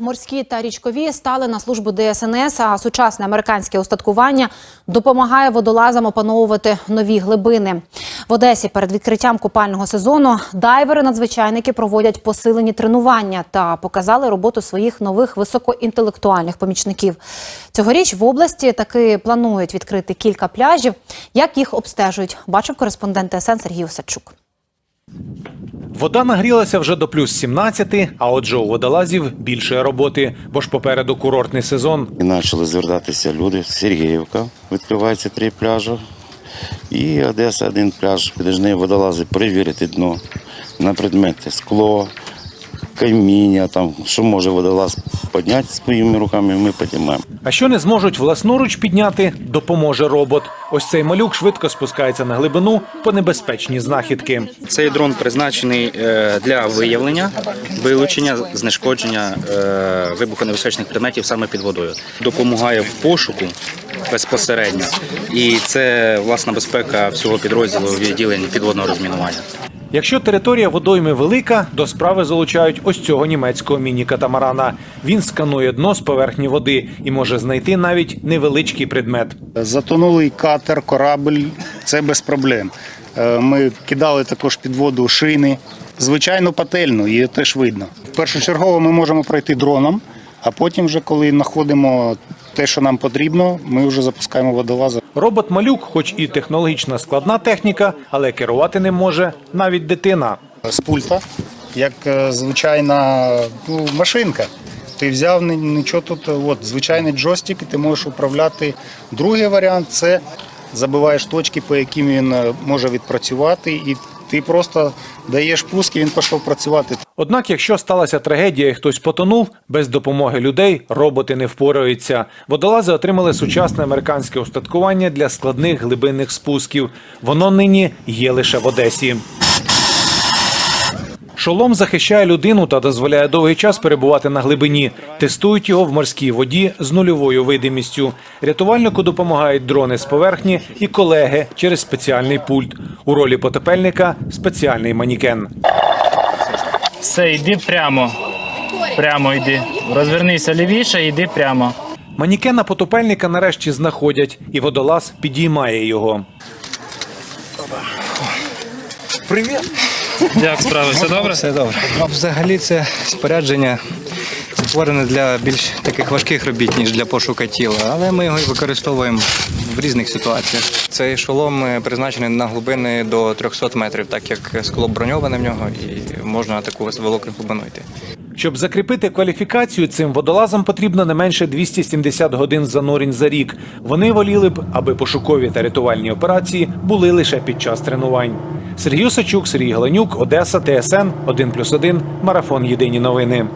морські та річкові стали на службу ДСНС, а сучасне американське устаткування допомагає водолазам опановувати нові глибини. В Одесі перед відкриттям купального сезону дайвери-надзвичайники проводять посилені тренування та показали роботу своїх нових високоінтелектуальних помічників. Цьогоріч в області таки планують відкрити кілька пляжів. Як їх обстежують, бачив кореспондент ТСН Сергій Осадчук. Вода нагрілася вже до плюс 17, а отже у водолазів більше роботи, бо ж попереду курортний сезон. І почали звертатися люди. Сергіївка відкривається три пляжі. І Одеса один пляж. Підожди водолази перевірити дно на предмети скло, каміння, там, що може водолаз підняти своїми руками, ми піднімаємо. А що не зможуть власноруч підняти, допоможе робот. Ось цей малюк швидко спускається на глибину по небезпечні знахідки. Цей дрон призначений е, для виявлення, вилучення, знешкодження е, вибухонебезпечних предметів саме під водою. Допомагає в пошуку безпосередньо, і це власна безпека всього підрозділу відділень підводного розмінування. Якщо територія водойми велика, до справи залучають ось цього німецького міні-катамарана. Він сканує дно з поверхні води і може знайти навіть невеличкий предмет. Затонулий катер, корабль це без проблем. Е, Ми кидали також під воду шини, звичайно, пательну, її теж видно. Першочергово ми можемо пройти дроном, а потім, вже коли знаходимо те, що нам потрібно, ми вже запускаємо водолаза. Робот малюк, хоч і технологічна складна техніка, але керувати ним може навіть дитина. З пульта, як е, звичайна ну, машинка. Ти взяв нічого тут, от звичайний джойстик, і ти можеш управляти. Другий варіант це забиваєш точки, по яким він е, може відпрацювати, і ти просто даєш пуск, і він пішов працювати. Однак, якщо сталася трагедія і хтось потонув, без допомоги людей роботи не впораються. Водолази отримали сучасне американське устаткування для складних глибинних спусків. Воно нині є лише в Одесі. Шолом захищає людину та дозволяє довгий час перебувати на глибині. Тестують його в морській воді з нульовою видимістю. Рятувальнику допомагають дрони з поверхні і колеги через спеціальний пульт. У ролі потопельника спеціальний манікен. Все, йди прямо. Прямо йди. Розвернися лівіше, йди прямо. Манікена потопельника нарешті знаходять, і водолаз підіймає його. Як справи? Все добре? Все добре. А взагалі це спорядження створене для більш таких важких робіт, ніж для пошуку тіла, але ми його і використовуємо в різних ситуаціях. Цей шолом е, призначений на глибини до 300 метрів, так як скло броньоване в нього і можна на таку велику глибину йти. Щоб закріпити кваліфікацію, цим водолазам потрібно не менше 270 годин занурень за рік. Вони воліли б, аби пошукові та рятувальні операції були лише під час тренувань. Сергій Сачук, Сергій Галенюк, Одеса, ТСН 1+,1, Марафон Єдині новини.